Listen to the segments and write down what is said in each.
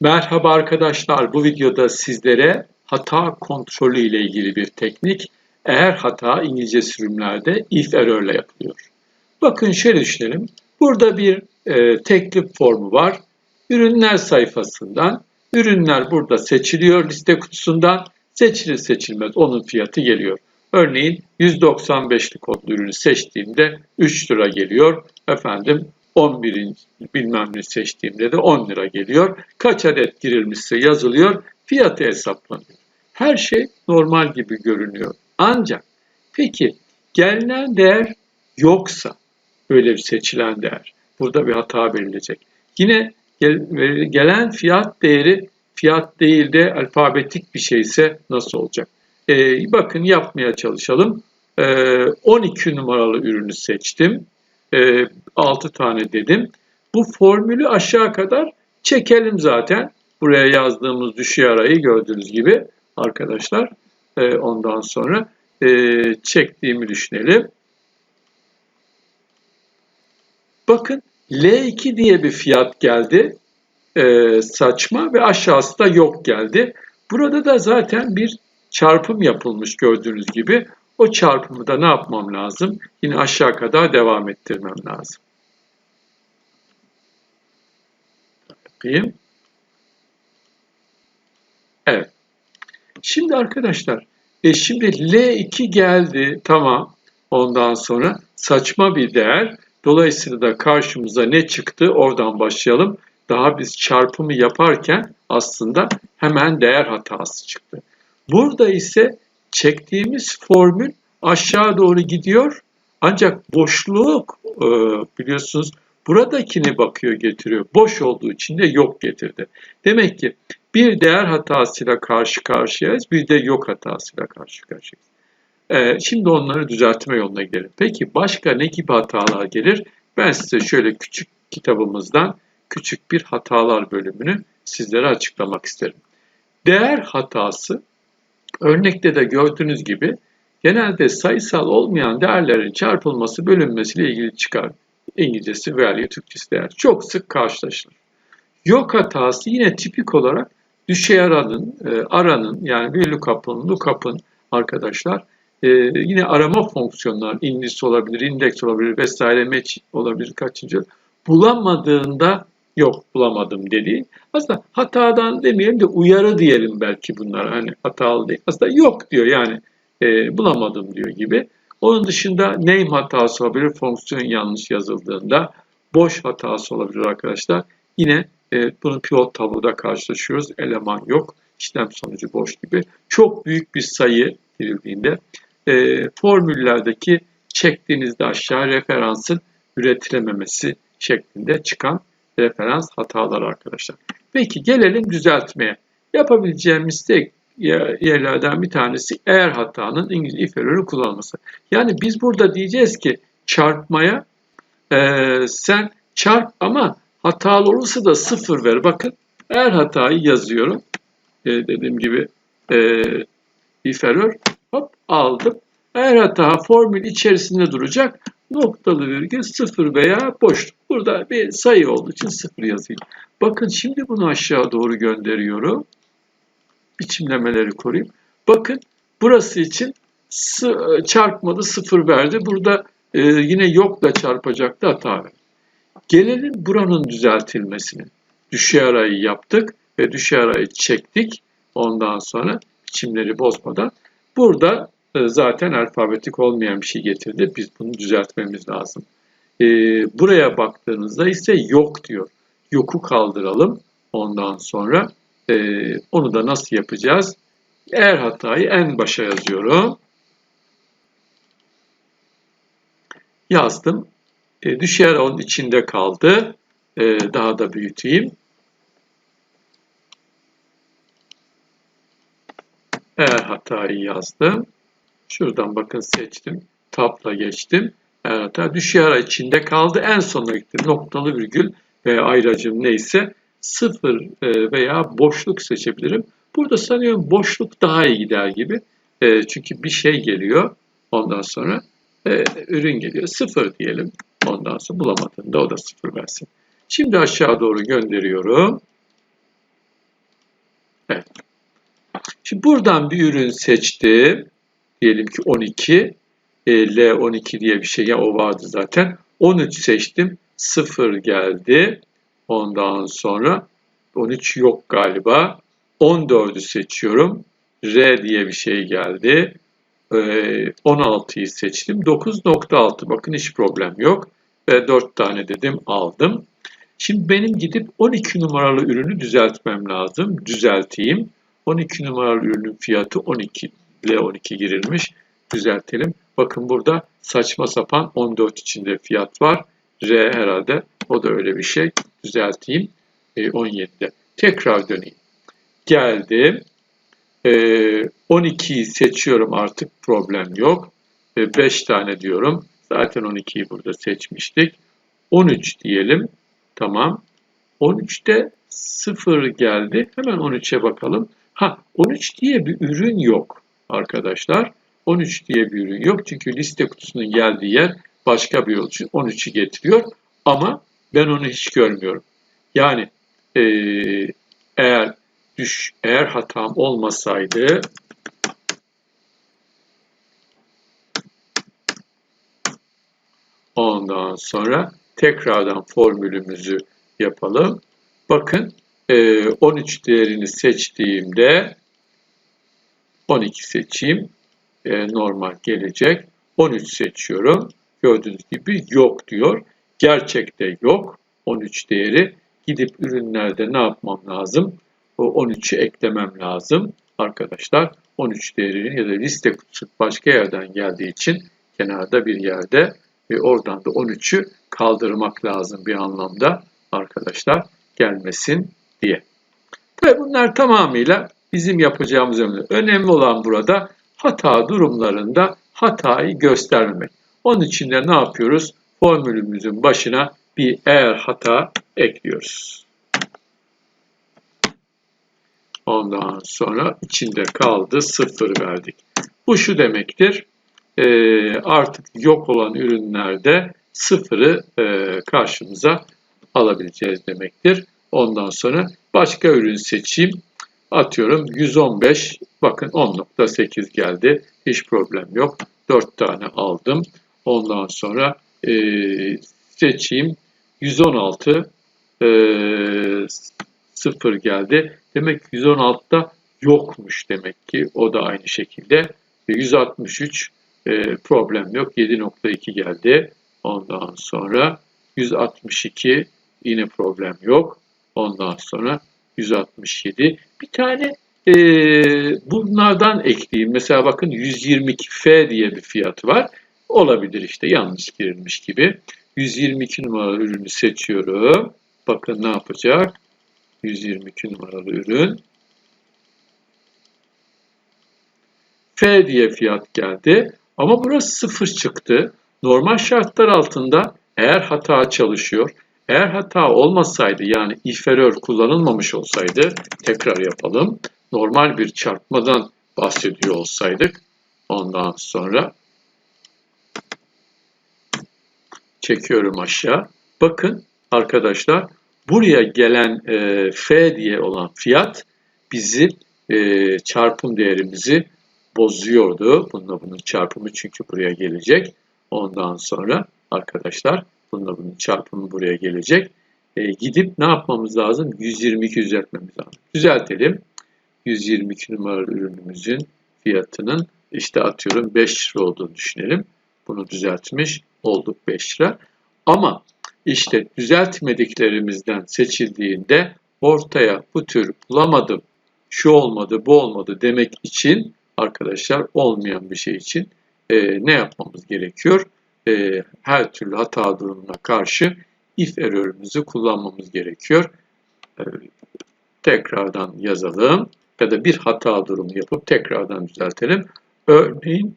Merhaba arkadaşlar. Bu videoda sizlere hata kontrolü ile ilgili bir teknik. Eğer hata İngilizce sürümlerde if error ile yapılıyor. Bakın şöyle düşünelim. Burada bir e, teklif formu var. Ürünler sayfasından ürünler burada seçiliyor liste kutusundan. Seçilir seçilmez onun fiyatı geliyor. Örneğin 195'lik kodlu ürünü seçtiğimde 3 lira geliyor. Efendim 11. bilmem ne seçtiğimde de 10 lira geliyor. Kaç adet girilmişse yazılıyor, fiyatı hesaplanıyor. Her şey normal gibi görünüyor. Ancak peki gelinen değer yoksa öyle bir seçilen değer. Burada bir hata verilecek. Yine gelen fiyat değeri fiyat değil de alfabetik bir şeyse nasıl olacak? Ee, bakın yapmaya çalışalım. Ee, 12 numaralı ürünü seçtim e, 6 tane dedim. Bu formülü aşağı kadar çekelim zaten. Buraya yazdığımız düşey arayı gördüğünüz gibi arkadaşlar. E, ondan sonra e, çektiğimi düşünelim. Bakın L2 diye bir fiyat geldi. E, saçma ve aşağısı da yok geldi. Burada da zaten bir çarpım yapılmış gördüğünüz gibi. O çarpımı da ne yapmam lazım? Yine aşağı kadar devam ettirmem lazım. Yapayım. Evet. Şimdi arkadaşlar, e şimdi L2 geldi. Tamam. Ondan sonra saçma bir değer. Dolayısıyla da karşımıza ne çıktı? Oradan başlayalım. Daha biz çarpımı yaparken aslında hemen değer hatası çıktı. Burada ise çektiğimiz formül aşağı doğru gidiyor. Ancak boşluk e, biliyorsunuz buradakini bakıyor getiriyor. Boş olduğu için de yok getirdi. Demek ki bir değer hatasıyla karşı karşıyayız, bir de yok hatasıyla karşı karşıyayız. Ee, şimdi onları düzeltme yoluna gidelim. Peki başka ne gibi hatalar gelir? Ben size şöyle küçük kitabımızdan küçük bir hatalar bölümünü sizlere açıklamak isterim. Değer hatası Örnekte de gördüğünüz gibi genelde sayısal olmayan değerlerin çarpılması bölünmesiyle ilgili çıkar. İngilizcesi value, Türkçesi değer. Çok sık karşılaşılır. Yok hatası yine tipik olarak düşey aranın, e, aranın yani bir lookup'ın, lookup'ın arkadaşlar e, yine arama fonksiyonları index olabilir, index olabilir vesaire match olabilir kaçıncı bulamadığında yok bulamadım dediği. Aslında hatadan demeyelim de uyarı diyelim belki bunlar. Hani hatalı değil. Aslında yok diyor yani e, bulamadım diyor gibi. Onun dışında name hatası olabilir fonksiyon yanlış yazıldığında. Boş hatası olabilir arkadaşlar. Yine e, bunun pivot tabloda karşılaşıyoruz. Eleman yok. işlem sonucu boş gibi. Çok büyük bir sayı girildiğinde e, formüllerdeki çektiğinizde aşağı referansın üretilememesi şeklinde çıkan referans hatalar arkadaşlar. Peki gelelim düzeltmeye. Yapabileceğimiz tek yerlerden bir tanesi eğer hatanın İngilizce if error'ı kullanması. Yani biz burada diyeceğiz ki çarpmaya e, sen çarp ama hatalı olursa da sıfır ver. Bakın eğer hatayı yazıyorum. E, dediğim gibi e, if error hop aldım. Eğer hata formül içerisinde duracak noktalı virgül sıfır veya boşluk. Burada bir sayı olduğu için sıfır yazayım. Bakın şimdi bunu aşağı doğru gönderiyorum. Biçimlemeleri koruyayım. Bakın burası için çarpmadı sıfır verdi. Burada e, yine yokla çarpacaktı hata verdi. Gelelim buranın düzeltilmesine. Düşey arayı yaptık ve düşey arayı çektik. Ondan sonra biçimleri bozmadan. Burada zaten alfabetik olmayan bir şey getirdi. Biz bunu düzeltmemiz lazım. E, buraya baktığınızda ise yok diyor. Yoku kaldıralım. Ondan sonra e, onu da nasıl yapacağız? Eğer hatayı en başa yazıyorum. Yazdım. E, düşer onun içinde kaldı. E, daha da büyüteyim. Eğer hatayı yazdım. Şuradan bakın seçtim. Tabla geçtim. Evet, düşey ara içinde kaldı. En sona gittim. Noktalı virgül veya ayracım neyse sıfır e, veya boşluk seçebilirim. Burada sanıyorum boşluk daha iyi gider gibi. E, çünkü bir şey geliyor. Ondan sonra e, ürün geliyor. Sıfır diyelim. Ondan sonra bulamadığında o da sıfır versin. Şimdi aşağı doğru gönderiyorum. Şimdi buradan bir ürün seçtim. Diyelim ki 12. E, L12 diye bir şey ya o vardı zaten. 13 seçtim. 0 geldi. Ondan sonra 13 yok galiba. 14'ü seçiyorum. R diye bir şey geldi. E, 16'yı seçtim. 9.6 bakın hiç problem yok. Ve 4 tane dedim aldım. Şimdi benim gidip 12 numaralı ürünü düzeltmem lazım. Düzelteyim. 12 numaralı ürünün fiyatı 12 ile 12 girilmiş. Düzeltelim. Bakın burada saçma sapan 14 içinde fiyat var. R herhalde o da öyle bir şey. Düzelteyim. E, 17'de. Tekrar döneyim. Geldim. E, 12'yi seçiyorum artık problem yok. E, 5 tane diyorum. Zaten 12'yi burada seçmiştik. 13 diyelim. Tamam. 13'te 0 geldi. Hemen 13'e bakalım. Ha 13 diye bir ürün yok arkadaşlar. 13 diye bir ürün yok. Çünkü liste kutusunun geldiği yer başka bir yol için 13'ü getiriyor. Ama ben onu hiç görmüyorum. Yani e, eğer düş eğer hatam olmasaydı ondan sonra tekrardan formülümüzü yapalım. Bakın 13 değerini seçtiğimde 12 seçeyim. Normal gelecek. 13 seçiyorum. Gördüğünüz gibi yok diyor. Gerçekte yok. 13 değeri. Gidip ürünlerde ne yapmam lazım? O 13'ü eklemem lazım. Arkadaşlar 13 değerini ya da liste kutusu başka yerden geldiği için kenarda bir yerde ve oradan da 13'ü kaldırmak lazım bir anlamda arkadaşlar gelmesin diye. Tabi bunlar tamamıyla bizim yapacağımız önemli. Önemli olan burada hata durumlarında hatayı göstermemek. Onun için de ne yapıyoruz? Formülümüzün başına bir eğer hata ekliyoruz. Ondan sonra içinde kaldı sıfır verdik. Bu şu demektir. E, artık yok olan ürünlerde sıfırı e, karşımıza alabileceğiz demektir. Ondan sonra başka ürün seçeyim. Atıyorum 115. Bakın 10.8 geldi. Hiç problem yok. 4 tane aldım. Ondan sonra e, seçeyim. 116 e, 0 geldi. Demek 116'da yokmuş demek ki. O da aynı şekilde. 163 e, problem yok. 7.2 geldi. Ondan sonra 162 yine problem yok. Ondan sonra 167. Bir tane e, bunlardan ekleyeyim. Mesela bakın 122F diye bir fiyat var. Olabilir işte yanlış girilmiş gibi. 122 numaralı ürünü seçiyorum. Bakın ne yapacak? 122 numaralı ürün. F diye fiyat geldi. Ama burası sıfır çıktı. Normal şartlar altında eğer hata çalışıyor, eğer hata olmasaydı yani if kullanılmamış olsaydı tekrar yapalım. Normal bir çarpmadan bahsediyor olsaydık ondan sonra çekiyorum aşağı. Bakın arkadaşlar buraya gelen e, F diye olan fiyat bizim e, çarpım değerimizi bozuyordu. Bununla bunun çarpımı çünkü buraya gelecek. Ondan sonra arkadaşlar bunun çarpımı buraya gelecek. E, gidip ne yapmamız lazım? 122 düzeltmemiz lazım. Düzeltelim. 122 numaralı ürünümüzün fiyatının işte atıyorum 5 lira olduğunu düşünelim. Bunu düzeltmiş olduk 5 lira. Ama işte düzeltmediklerimizden seçildiğinde ortaya bu tür bulamadım, şu olmadı, bu olmadı demek için arkadaşlar olmayan bir şey için e, ne yapmamız gerekiyor? E, her türlü hata durumuna karşı if error'ümüzü kullanmamız gerekiyor. E, tekrardan yazalım ya da bir hata durumu yapıp tekrardan düzeltelim. Örneğin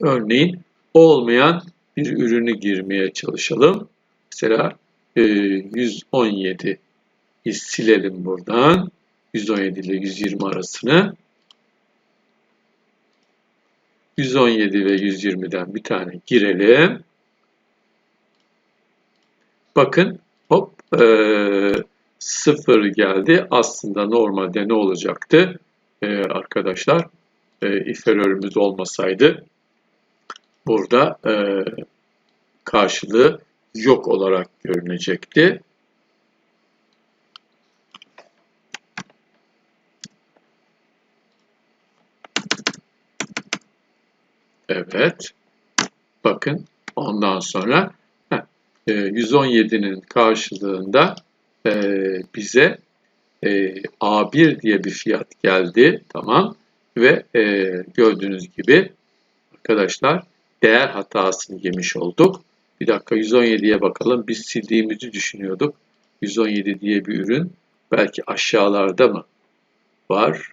örneğin olmayan bir ürünü girmeye çalışalım. Mesela e, 117 silelim buradan. 117 ile 120 arasını 117 ve 120'den bir tane girelim. Bakın hop e, 0 geldi. Aslında normalde ne olacaktı? e, arkadaşlar e, inferiorümüz olmasaydı burada e, karşılığı yok olarak görünecekti. Evet. Bakın ondan sonra heh, e, 117'nin karşılığında e, bize e, A1 diye bir fiyat geldi. Tamam. Ve e, gördüğünüz gibi arkadaşlar değer hatasını yemiş olduk. Bir dakika 117'ye bakalım. Biz sildiğimizi düşünüyorduk. 117 diye bir ürün belki aşağılarda mı var?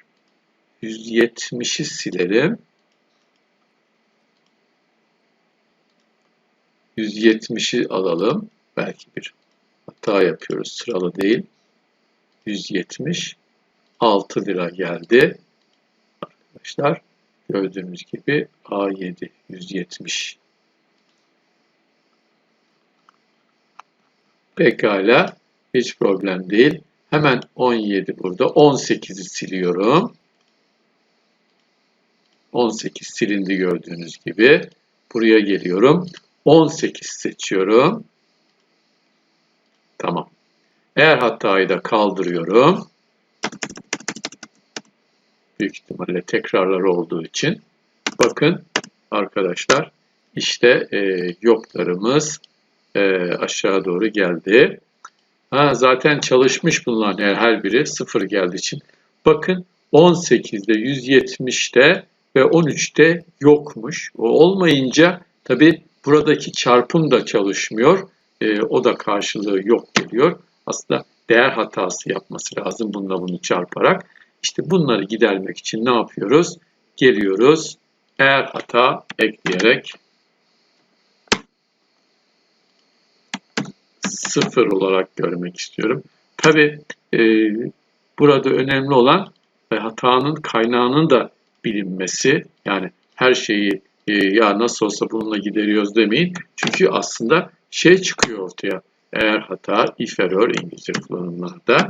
170'i silelim. 170'i alalım. Belki bir hata yapıyoruz. Sıralı değil. 170 6 lira geldi. Arkadaşlar gördüğümüz gibi A7 170 Pekala hiç problem değil. Hemen 17 burada. 18'i siliyorum. 18 silindi gördüğünüz gibi. Buraya geliyorum. 18 seçiyorum. Tamam. Eğer hatayı da kaldırıyorum. Büyük ihtimalle tekrarları olduğu için. Bakın arkadaşlar işte e, yoklarımız e, aşağı doğru geldi. Ha, zaten çalışmış bunların her, her biri sıfır geldiği için. Bakın 18'de, 170'te ve 13'te yokmuş. O olmayınca tabi buradaki çarpım da çalışmıyor. E, o da karşılığı yok geliyor. Aslında değer hatası yapması lazım bununla bunu çarparak. İşte bunları gidermek için ne yapıyoruz? Geliyoruz. Eğer hata ekleyerek sıfır olarak görmek istiyorum. Tabi e, burada önemli olan e, hatanın kaynağının da bilinmesi. Yani her şeyi e, ya nasıl olsa bununla gideriyoruz demeyin. Çünkü aslında şey çıkıyor ortaya. Eğer hata inferior İngilizce kullanımlarda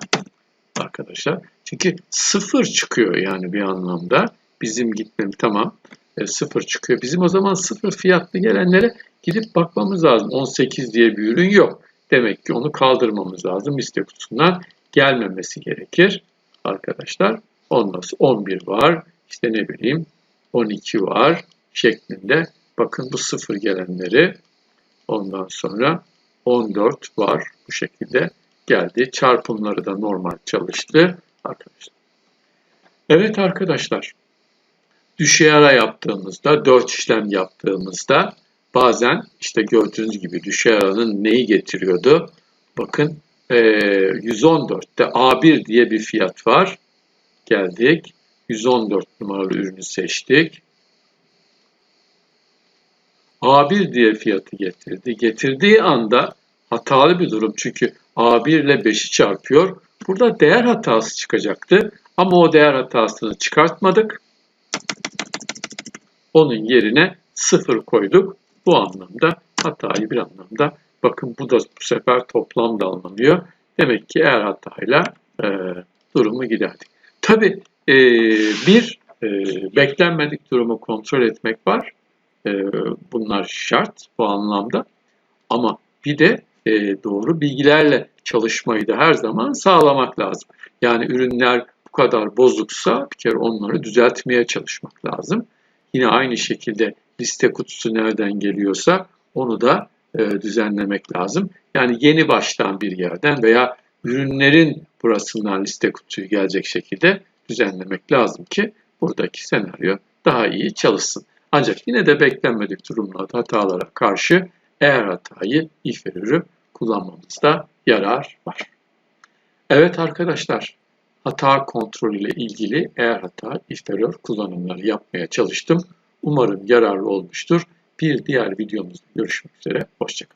arkadaşlar. Çünkü sıfır çıkıyor yani bir anlamda. Bizim gitmem tamam e, sıfır çıkıyor. Bizim o zaman sıfır fiyatlı gelenlere gidip bakmamız lazım. 18 diye bir ürün yok. Demek ki onu kaldırmamız lazım. Liste kutusundan gelmemesi gerekir arkadaşlar. Ondan sonra 11 var. İşte ne bileyim 12 var şeklinde. Bakın bu sıfır gelenleri ondan sonra 14 var bu şekilde geldi. Çarpımları da normal çalıştı arkadaşlar. Evet arkadaşlar. Düşey ara yaptığımızda, 4 işlem yaptığımızda bazen işte gördüğünüz gibi düşey aranın neyi getiriyordu? Bakın 114'te A1 diye bir fiyat var. Geldik. 114 numaralı ürünü seçtik. A1 diye fiyatı getirdi. Getirdiği anda hatalı bir durum çünkü A1 ile 5'i çarpıyor. Burada değer hatası çıkacaktı ama o değer hatasını çıkartmadık. Onun yerine 0 koyduk. Bu anlamda hatayı bir anlamda bakın bu da bu sefer toplam da anlamıyor. Demek ki eğer hatayla e, durumu giderdik. Tabi e, bir e, beklenmedik durumu kontrol etmek var. E, bunlar şart bu anlamda. Ama bir de e, doğru bilgilerle çalışmayı da her zaman sağlamak lazım. Yani ürünler bu kadar bozuksa bir kere onları düzeltmeye çalışmak lazım. Yine aynı şekilde liste kutusu nereden geliyorsa onu da e, düzenlemek lazım. Yani yeni baştan bir yerden veya ürünlerin burasından liste kutuyu gelecek şekilde düzenlemek lazım ki buradaki senaryo daha iyi çalışsın. Ancak yine de beklenmedik durumlarda hatalara karşı eğer hatayı if kullanmamızda yarar var. Evet arkadaşlar, hata kontrolü ile ilgili eğer hata if error kullanımları yapmaya çalıştım. Umarım yararlı olmuştur. Bir diğer videomuzda görüşmek üzere. Hoşçakalın.